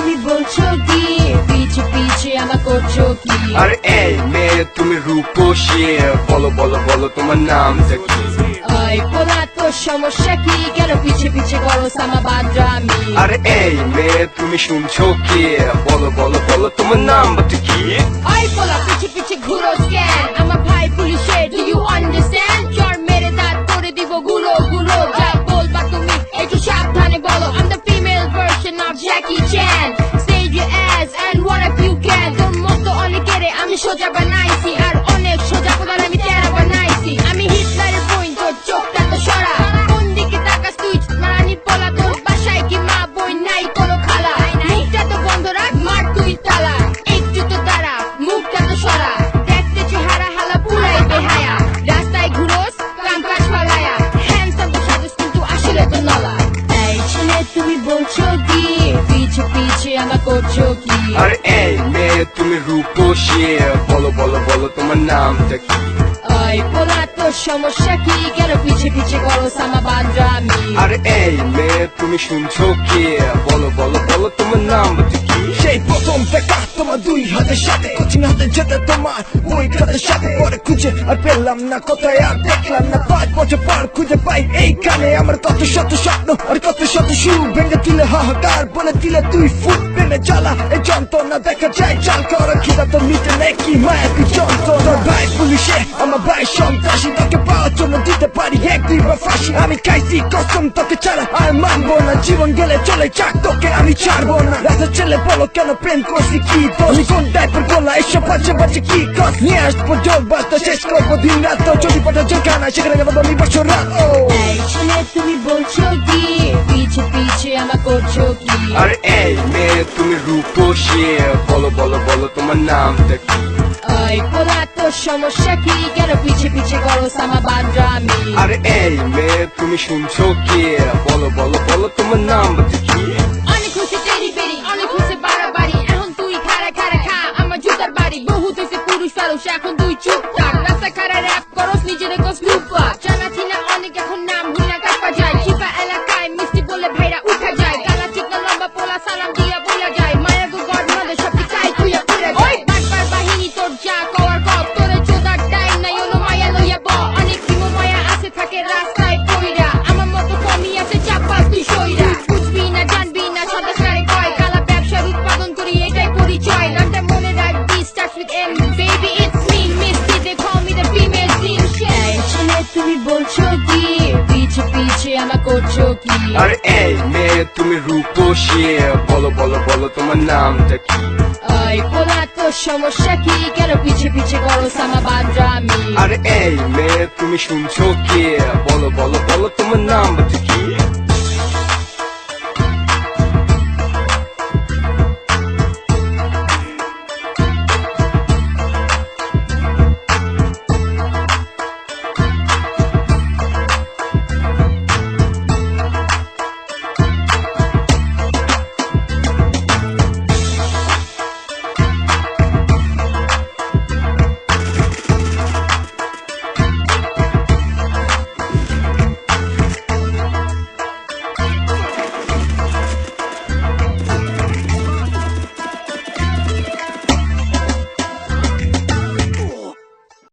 বলছো কি? পিছে পিছে আমার করছ কি? আর এই মেয়ে তুমি রূপসী বলো বলো বলো তোমার নামটা কি? ওই পোলা তোর সমস্যা কি? কেন পিছে পিছে করো সামা বাদ্রামি আর এই মেয়ে তুমি শুনছো কি? বলো বলো বলো তোমার নামটা কি? ওই পোলা পিছে পিছে ঘুরো স্ক্যান আমার ভাই পুলিশে বলছো পিছে পিছে আমার করছ কি? আর এই মেয়ে তুমি রূপসী। বলো বলো বলো তোমার নামটা কি? ওই পোলা তোর সমস্যা কি? কেন পিছে পিছে করো সামা বাদ্রামি আর এই মেয়ে তুমি শুনছো কি? বলো বলো বলো তোমার নামটা কি? সেই প্রথম দেখা তোমার দুই হাতের সাথে কোচিং হাতে যেতে তোমার বই খাতের সাথে। পরে খুঁজে আর পেলাম না, কোথায় আর দেখলাম না। পাঁচ বছর পর খুঁজে পাই এইখানে, আমার কত শত স্বপ্ন আর কত শত সুর ভেঙে দিলে হাহাকার বলে দিলে তুই ফুট পেলে জ্বালা এই যন্ত্রণা দেখা যায়, চাল করা খিদা তো মিটে নেই, কি মায়া, কি যন্ত্রণা। ভাই পুলিশে, আমার ভাই সন্ত্রাসী, তোকে পাওয়ার আমি খাইছি কসম তোকে ছাড়া আর মানবো না। জীবন গেলে চলে যাক তোকে আমি ছাড়বো না। রাতে ছেলে বলো কেন প্রেম করছি? কি তো আমি কোন টাইপের গোলা এসব বাচ্চা বাচ্চা কি কস নিয়ে আসব জোর বার্তা শেষ করব দিন রাত তো যদি পাঠা যেখানে সেখানে যাব আমি বছর রাত। ও। তুমি বলছো কি? পিছে পিছে আমার করছ কি? আর এই মেয়ে তুমি রূপসী। বলো বলো বলো তোমার নামটা কি? ওই পোলা তোর সমস্যা কি? কেন পিছে পিছে করো সামা বাদ্রামি আরে এই মেয়ে তুমি শুনছো কি? বলো বলো বলো তোমার নামটা কি? অনেক খুশি তেরি বেরি অনেক হচ্ছে বাড়াবাড়ি। এখন তুই খারা খারা খা আমার জুতার বাড়ি। বহুত হচ্ছে পুরুষ ফারুষ এখন করছ কি? আর এই মেয়ে তুমি রূপসী। বলো বলো বলো তোমার নামটা কি? ওই পোলা তো সমস্যা কি? কেন পিছে পিছে করো সামা বাদ্রামি আর এই মেয়ে তুমি শুনছো কি? বলো বলো বলো তোমার নামটা